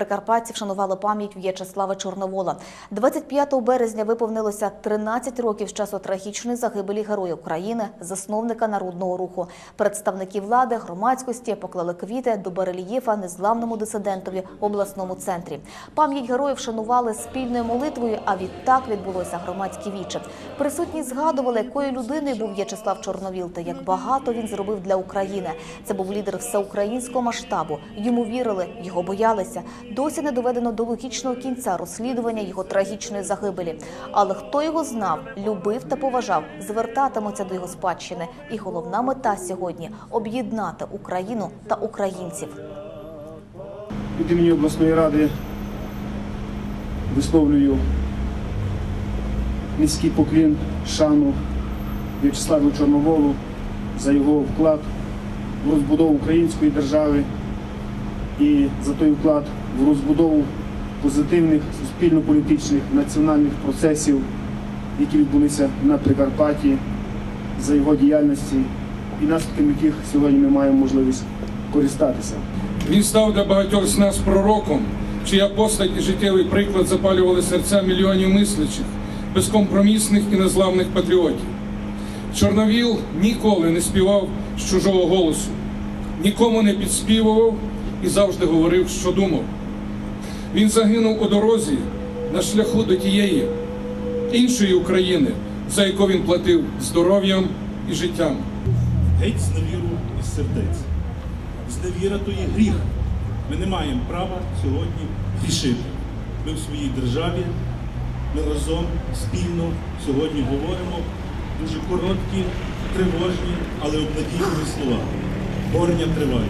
Прикарпатці вшанували пам'ять В'ячеслава Чорновола. 25 березня виповнилося 13 років з часу трагічної загибелі героя України, засновника народного руху. Представники влади, громадськості поклали квіти до барельєфа незламному дисидентові в обласному центрі. Пам'ять героїв вшанували спільною молитвою, а відтак відбулося громадське віче. Присутні згадували, якою людиною був В'ячеслав Чорновіл та як багато він зробив для України. Це був лідер всеукраїнського масштабу. Йому вірили, його боялися. Досі не доведено до логічного кінця розслідування його трагічної загибелі. Але хто його знав, любив та поважав, звертатимуться до його спадщини. І головна мета сьогодні об'єднати Україну та українців. Від імені обласної ради висловлюю низький поклін, шану В'ячеславу Чорноволу за його вклад в розбудову української держави і за той вклад в розбудову позитивних суспільно-політичних національних процесів, які відбулися на Прикарпатті, за його діяльності і наслідками яких сьогодні ми маємо можливість користатися. Він став для багатьох з нас пророком, чия постать і життєвий приклад запалювали серця мільйонів мислячих, безкомпромісних і незламних патріотів. Чорновіл ніколи не співав з чужого голосу, нікому не підспівував і завжди говорив, що думав. Він загинув у дорозі на шляху до тієї іншої України, за яку він платив здоров'ям і життям. геть зневіру із сердець. Зневіра то є гріх. Ми не маємо права сьогодні грішити. Ми в своїй державі, ми разом спільно сьогодні говоримо дуже короткі, тривожні, але обнадійливі слова. Борня триває.